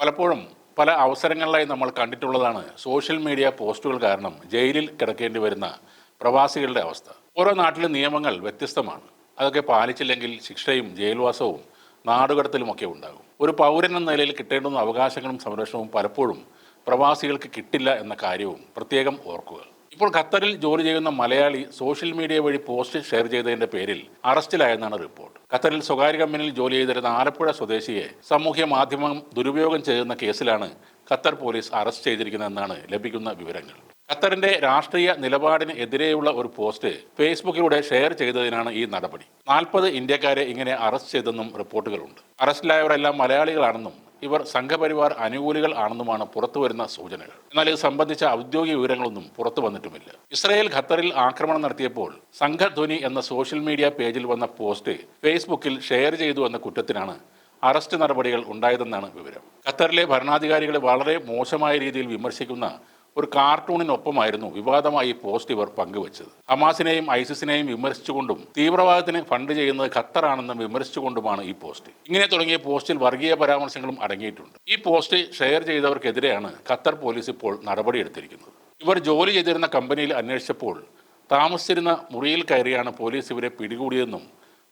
പലപ്പോഴും പല അവസരങ്ങളിലായി നമ്മൾ കണ്ടിട്ടുള്ളതാണ് സോഷ്യൽ മീഡിയ പോസ്റ്റുകൾ കാരണം ജയിലിൽ കിടക്കേണ്ടി വരുന്ന പ്രവാസികളുടെ അവസ്ഥ. ഓരോ നാട്ടിലെ നിയമങ്ങൾ വ്യത്യസ്തമാണ്. അതൊക്കെ പാലിച്ചില്ലെങ്കിൽ ശിക്ഷയും ജയിൽവാസവും നാടുകടത്തലുമൊക്കെ ഉണ്ടാകും. ഒരു പൗരൻ എന്ന നിലയിൽ കിട്ടേണ്ടുന്ന അവകാശങ്ങളും സംരക്ഷണവും പലപ്പോഴും പ്രവാസികൾക്ക് കിട്ടില്ല എന്ന കാര്യവും പ്രത്യേകം ഓർക്കുക. ഇപ്പോൾ ഖത്തറിൽ ജോലി ചെയ്യുന്ന മലയാളി സോഷ്യൽ മീഡിയ വഴി പോസ്റ്റ് ഷെയർ ചെയ്തതിന്റെ പേരിൽ അറസ്റ്റിലായെന്നാണ് റിപ്പോർട്ട്. ഖത്തറിൽ സ്വകാര്യ കമ്പനിയിൽ ജോലി ചെയ്തിരുന്ന ആലപ്പുഴ സ്വദേശിയെ സാമൂഹ്യ മാധ്യമം ദുരുപയോഗം ചെയ്യുന്ന കേസിലാണ് ഖത്തർ പോലീസ് അറസ്റ്റ് ചെയ്തിരിക്കുന്നതെന്നാണ് ലഭിക്കുന്ന വിവരങ്ങൾ. ഖത്തറിന്റെ രാഷ്ട്രീയ നിലപാടിന് എതിരെയുള്ള ഒരു പോസ്റ്റ് ഫേസ്ബുക്കിലൂടെ ഷെയർ ചെയ്തതിനാണ് ഈ നടപടി. നാൽപ്പത് ഇന്ത്യക്കാരെ ഇങ്ങനെ അറസ്റ്റ് ചെയ്തെന്നും റിപ്പോർട്ടുകളുണ്ട്. അറസ്റ്റിലായവരെല്ലാം മലയാളികളാണെന്നും ഇവർ സംഘപരിവാർ അനുകൂലികൾ ആണെന്നുമാണ് പുറത്തുവരുന്ന സൂചനകൾ. എന്നാൽ ഇത് സംബന്ധിച്ച ഔദ്യോഗിക വിവരങ്ങളൊന്നും പുറത്തു വന്നിട്ടുമില്ല. ഇസ്രായേൽ ഖത്തറിൽ ആക്രമണം നടത്തിയപ്പോൾ സംഘധ്വനി എന്ന സോഷ്യൽ മീഡിയ പേജിൽ വന്ന പോസ്റ്റ് ഫേസ്ബുക്കിൽ ഷെയർ ചെയ്തു എന്ന കുറ്റത്തിനാണ് അറസ്റ്റ് നടപടികൾ ഉണ്ടായതെന്നാണ് വിവരം. ഖത്തറിലെ ഭരണാധികാരികളെ വളരെ മോശമായ രീതിയിൽ വിമർശിക്കുന്ന ഒരു കാർട്ടൂണിനൊപ്പമായിരുന്നു വിവാദമായി പോസ്റ്റ് ഇവർ പങ്കുവച്ചത്. ഹമാസിനെയും ഐസിസിനെയും വിമർശിച്ചുകൊണ്ടും തീവ്രവാദത്തിന് ഫണ്ട് ചെയ്യുന്നത് ഖത്തറാണെന്ന് വിമർശിച്ചുകൊണ്ടുമാണ് ഈ പോസ്റ്റ്. ഇങ്ങനെ തുടങ്ങിയ പോസ്റ്റിൽ വർഗീയ പരാമർശങ്ങളും അടങ്ങിയിട്ടുണ്ട്. ഈ പോസ്റ്റ് ഷെയർ ചെയ്തവർക്കെതിരെയാണ് ഖത്തർ പോലീസ് ഇപ്പോൾ നടപടിയെടുത്തിരിക്കുന്നത്. ഇവർ ജോലി ചെയ്തിരുന്ന കമ്പനിയിൽ അന്വേഷിച്ചപ്പോൾ താമസിച്ചിരുന്ന മുറിയിൽ കയറിയാണ് പോലീസ് ഇവരെ പിടികൂടിയതെന്നും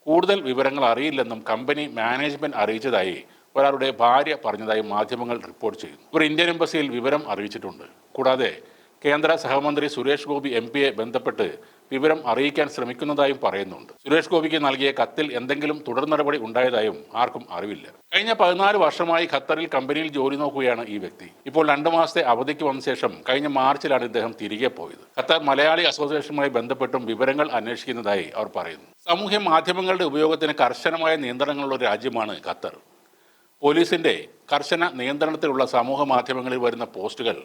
കൂടുതൽ വിവരങ്ങൾ അറിയില്ലെന്നും കമ്പനി മാനേജ്മെന്റ് അറിയിച്ചതായി ഒരാളുടെ ഭാര്യ പറഞ്ഞതായി മാധ്യമങ്ങൾ റിപ്പോർട്ട് ചെയ്യുന്നു. ഒരു ഇന്ത്യൻ എംബസിയിൽ വിവരം അറിയിച്ചിട്ടുണ്ട്. കൂടാതെ കേന്ദ്ര സഹമന്ത്രി സുരേഷ് ഗോപി എം പിയെ ബന്ധപ്പെട്ട് വിവരം അറിയിക്കാൻ ശ്രമിക്കുന്നതായും പറയുന്നുണ്ട്. സുരേഷ് ഗോപിക്ക് നൽകിയ കത്തിൽ എന്തെങ്കിലും തുടർ നടപടി ഉണ്ടായതായും ആർക്കും അറിവില്ല. കഴിഞ്ഞ പതിനാല് വർഷമായി ഖത്തറിൽ കമ്പനിയിൽ ജോലി നോക്കുകയാണ് ഈ വ്യക്തി. ഇപ്പോൾ രണ്ടു മാസത്തെ അവധിക്ക് വന്ന ശേഷം കഴിഞ്ഞ മാർച്ചിലാണ് ഇദ്ദേഹം തിരികെ പോയത്. ഖത്തർ മലയാളി അസോസിയേഷനുമായി ബന്ധപ്പെട്ടും വിവരങ്ങൾ അന്വേഷിക്കുന്നതായി അവർ പറയുന്നു. സാമൂഹ്യ മാധ്യമങ്ങളുടെ ഉപയോഗത്തിന് കർശനമായ നിയന്ത്രണങ്ങളുള്ള രാജ്യമാണ് ഖത്തർ. പോലീസിന്റെ കർശന നിയന്ത്രണത്തിലുള്ള സമൂഹ മാധ്യമങ്ങളിൽ വരുന്ന പോസ്റ്റുകൾ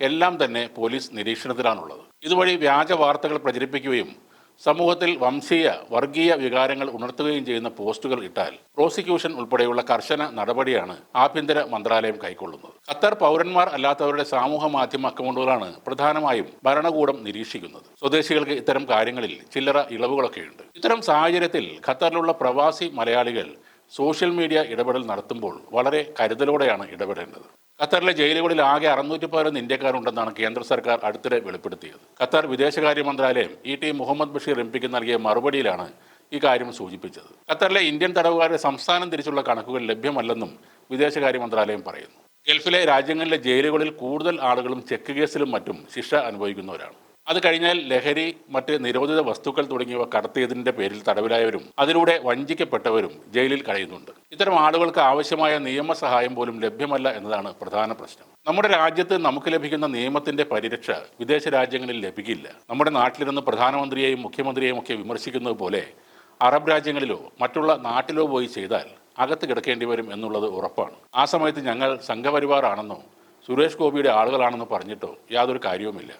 എല്ലാം തന്നെ പോലീസ് നിരീക്ഷണത്തിലാണുള്ളത്. ഇതുവഴി വ്യാജ വാർത്തകൾ പ്രചരിപ്പിക്കുകയും സമൂഹത്തിൽ വംശീയ വർഗീയ വികാരങ്ങൾ ഉണർത്തുകയും ചെയ്യുന്ന പോസ്റ്റുകൾ ഇട്ടാൽ പ്രോസിക്യൂഷൻ ഉൾപ്പെടെയുള്ള കർശന നടപടിയാണ് ആഭ്യന്തര മന്ത്രാലയം കൈക്കൊള്ളുന്നത്. ഖത്തർ പൗരന്മാർ അല്ലാത്തവരുടെ സാമൂഹ മാധ്യമ അക്കൗണ്ടുകളാണ് പ്രധാനമായും ഭരണകൂടം നിരീക്ഷിക്കുന്നത്. സ്വദേശികൾക്ക് ഇത്തരം കാര്യങ്ങളിൽ ചില്ലറ ഇളവുകളൊക്കെയുണ്ട്. ഇത്തരം സാഹചര്യത്തിൽ ഖത്തറിലുള്ള പ്രവാസി മലയാളികൾ സോഷ്യൽ മീഡിയ ഇടപെടൽ നടത്തുമ്പോൾ വളരെ കരുതലോടെയാണ് ഇടപെടേണ്ടത്. ഖത്തറിലെ ജയിലുകളിൽ ആകെ അറുന്നൂറ്റി പതിനൊന്ന് ഇന്ത്യക്കാരുണ്ടെന്നാണ് കേന്ദ്ര സർക്കാർ അടുത്തിടെ വെളിപ്പെടുത്തിയത്. ഖത്തർ വിദേശകാര്യ മന്ത്രാലയം E T Muhammad Basheer M പിക്ക് നൽകിയ മറുപടിയിലാണ് ഈ കാര്യം സൂചിപ്പിച്ചത്. ഖത്തറിലെ ഇന്ത്യൻ തടവുകാരുടെ സംസ്ഥാനം തിരിച്ചുള്ള കണക്കുകൾ ലഭ്യമല്ലെന്നും വിദേശകാര്യ മന്ത്രാലയം പറയുന്നു. ഗൾഫിലെ രാജ്യങ്ങളിലെ ജയിലുകളിൽ കൂടുതൽ ആളുകളും ചെക്ക് കേസിലും മറ്റും ശിക്ഷ അനുഭവിക്കുന്നവരാണ്. അത് കഴിഞ്ഞാൽ ലഹരി മറ്റ് നിരോധിത വസ്തുക്കൾ തുടങ്ങിയവ കടത്തിയതിന്റെ പേരിൽ തടവിലായവരും അതിലൂടെ വഞ്ചിക്കപ്പെട്ടവരും ജയിലിൽ കഴിയുന്നുണ്ട്. ഇത്തരം ആളുകൾക്ക് ആവശ്യമായ നിയമസഹായം പോലും ലഭ്യമല്ല എന്നതാണ് പ്രധാന പ്രശ്നം. നമ്മുടെ രാജ്യത്ത് നമുക്ക് ലഭിക്കുന്ന നിയമത്തിന്റെ പരിരക്ഷ വിദേശ രാജ്യങ്ങളിൽ ലഭിക്കില്ല. നമ്മുടെ നാട്ടിലിരുന്ന് പ്രധാനമന്ത്രിയെയും മുഖ്യമന്ത്രിയെയും ഒക്കെ വിമർശിക്കുന്നത് പോലെ അറബ് രാജ്യങ്ങളിലോ മറ്റുള്ള നാട്ടിലോ പോയി ചെയ്താൽ അകത്ത് കിടക്കേണ്ടി വരും എന്നുള്ളത് ഉറപ്പാണ്. ആ സമയത്ത് ഞങ്ങൾ സംഘപരിവാറാണെന്നോ സുരേഷ് ഗോപിയുടെ ആളുകളാണെന്നോ പറഞ്ഞിട്ടോ യാതൊരു കാര്യവുമില്ല.